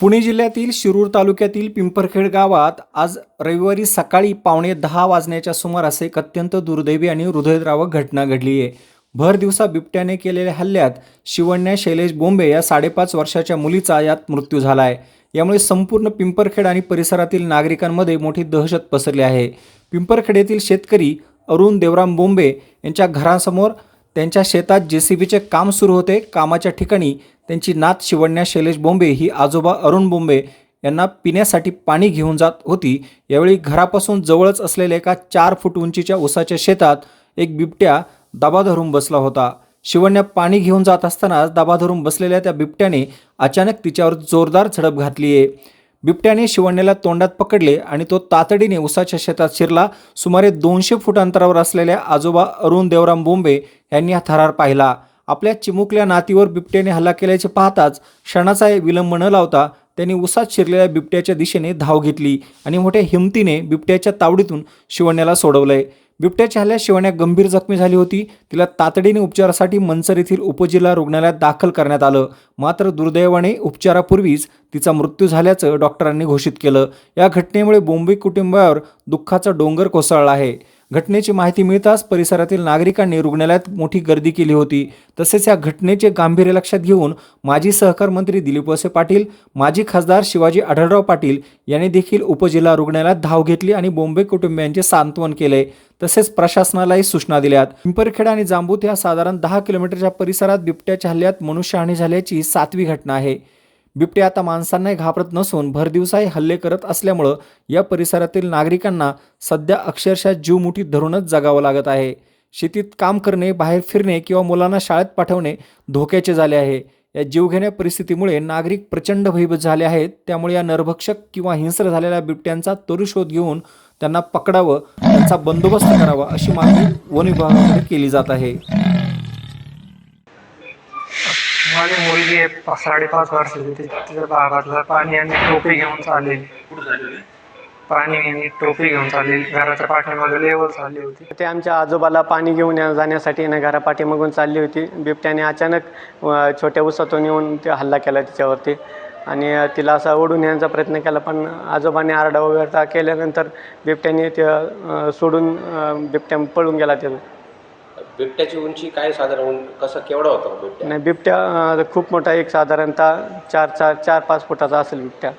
पुणे जिल्ह्यातील शिरूर तालुक्यातील पिंपरखेड गावात आज रविवारी सकाळी पावणे दहा वाजण्याच्या सुमारास एक अत्यंत दुर्दैवी आणि हृदयद्रावक घटना घडली आहे. भर दिवसा बिबट्याने केलेल्या हल्ल्यात शिवण्या शैलेश बोंबे या साडेपाच वर्षाच्या मुलीचा यात मृत्यू झाला आहे यामुळे संपूर्ण पिंपरखेड आणि परिसरातील नागरिकांमध्ये मोठी दहशत पसरली आहे. पिंपरखेड येथील शेतकरी अरुण देवराम बोंबे यांच्या घरासमोर त्यांच्या शेतात जे सी बीचे काम सुरू होते. कामाच्या ठिकाणी त्यांची नात शिवण्या शैलेश बोंबे ही आजोबा अरुण बोंबे यांना पिण्यासाठी पाणी घेऊन जात होती. यावेळी घरापासून जवळच असलेल्या एका चार फूट उंचीच्या उसाच्या शेतात एक बिबट्या दबा धरून बसला होता. शिवण्या पाणी घेऊन जात असतानाच दबा धरून बसलेल्या त्या बिबट्याने अचानक तिच्यावर जोरदार झडप घातली आहे बिबट्याने शिवण्याला तोंडात पकडले आणि तो तातडीने उसाच्या शेतात शिरला. सुमारे दोनशे फूट अंतरावर असलेल्या आजोबा अरुण देवराम बोंबे यांनी हा थरार पाहिला. आपल्या चिमुकल्या नातीवर बिबट्याने हल्ला केल्याचे पाहताच क्षणाचा विलंब न लावता त्यांनी उसात शिरलेल्या बिबट्याच्या दिशेने धाव घेतली आणि मोठ्या हिमतीने बिबट्याच्या तावडीतून शिवण्याला सोडवलंय. बिबट्याच्या हल्ल्यात शिवण्या गंभीर जखमी झाली होती. तिला तातडीने उपचारासाठी मनसर येथील उपजिल्हा रुग्णालयात दाखल करण्यात आलं. मात्र दुर्दैवाने उपचारापूर्वीच तिचा मृत्यू झाल्याचं डॉक्टरांनी घोषित केलं. या घटनेमुळे बोंबे कुटुंबावर दुःखाचा डोंगर कोसळला आहे. घटनेची माहिती मिळताच परिसरातील नागरिकांनी रुग्णालयात मोठी गर्दी केली होती. तसेच या घटनेचे गांभीर्य लक्षात घेऊन माजी सहकार मंत्री दिलीप वसे पाटील माजी खासदार शिवाजी आढळराव पाटील यांनी देखील उपजिल्हा रुग्णालयात धाव घेतली आणि बोंबे कुटुंबियांचे सांत्वन केले. तसेच प्रशासनालाही सूचना दिल्यात. पिंपरखेडा आणि जांबूत या साधारण दहा किलोमीटरच्या परिसरात बिबट्याच्या हल्ल्यात मनुष्यहानी झाल्याची सातवी घटना आहे. बिबटे आता माणसांनाही घाबरत नसून भरदिवसाही हल्ले करत असल्यामुळं या परिसरातील नागरिकांना सध्या अक्षरशः जीव मुठीत धरूनच जगावं लागत आहे. शेतीत काम करणे बाहेर फिरणे किंवा मुलांना शाळेत पाठवणे धोक्याचे झाले आहे. या जीवघेण्या परिस्थितीमुळे नागरिक प्रचंड भयभीत झाले आहेत. त्यामुळे या नरभक्षक किंवा हिंस्र झालेल्या बिबट्यांचा त्वरित शोध घेऊन त्यांना पकडावं त्यांचा बंदोबस्त करावा अशी मागणी वन विभागाकडे केली जात आहे. माझी मुलगी आहे साडेपाच वर्षाची ती तिच्या भागातलं पाणी आणि टोपी घेऊन चाललेली पाणी आणि टोपी घेऊन चाललेली घराच्या पाठीमागे लेवल चालली होती. ते आमच्या आजोबाला पाणी घेऊन या- जाण्यासाठी ना घरापाठीमागून चालली होती. बिबट्याने अचानक अ, छोट्या उसातून येऊन ते हल्ला केला तिच्यावरती. आणि अ, तिला असा ओढून येण्याचा प्रयत्न केला पण आजोबाने आरडा वगैरे केल्यानंतर बिबट्याने ते अ, सोडून अ, बिबट्या पळून गेला ते बिबट्याची उंची काय साधारण कसं केवढा होता बिबट्या? नाही बिबट्या अ, खूप मोठा एक साधारणतः चार चार चार पाच फुटाचा असेल बिबट्या.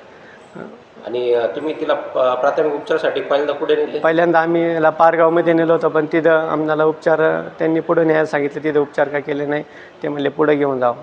आणि अं, तुम्ही तिला प- प्राथमिक उपचारासाठी पहिल्यांदा कुठे नेले? पहिल्यांदा आम्ही याला पारगावमध्ये नेलो होतो पण तिथं आम्हाला उपचार त्यांनी पुढे न्यायला सांगितलं तिथं उपचार काय केले नाही ते म्हणले पुढे घेऊन जावं.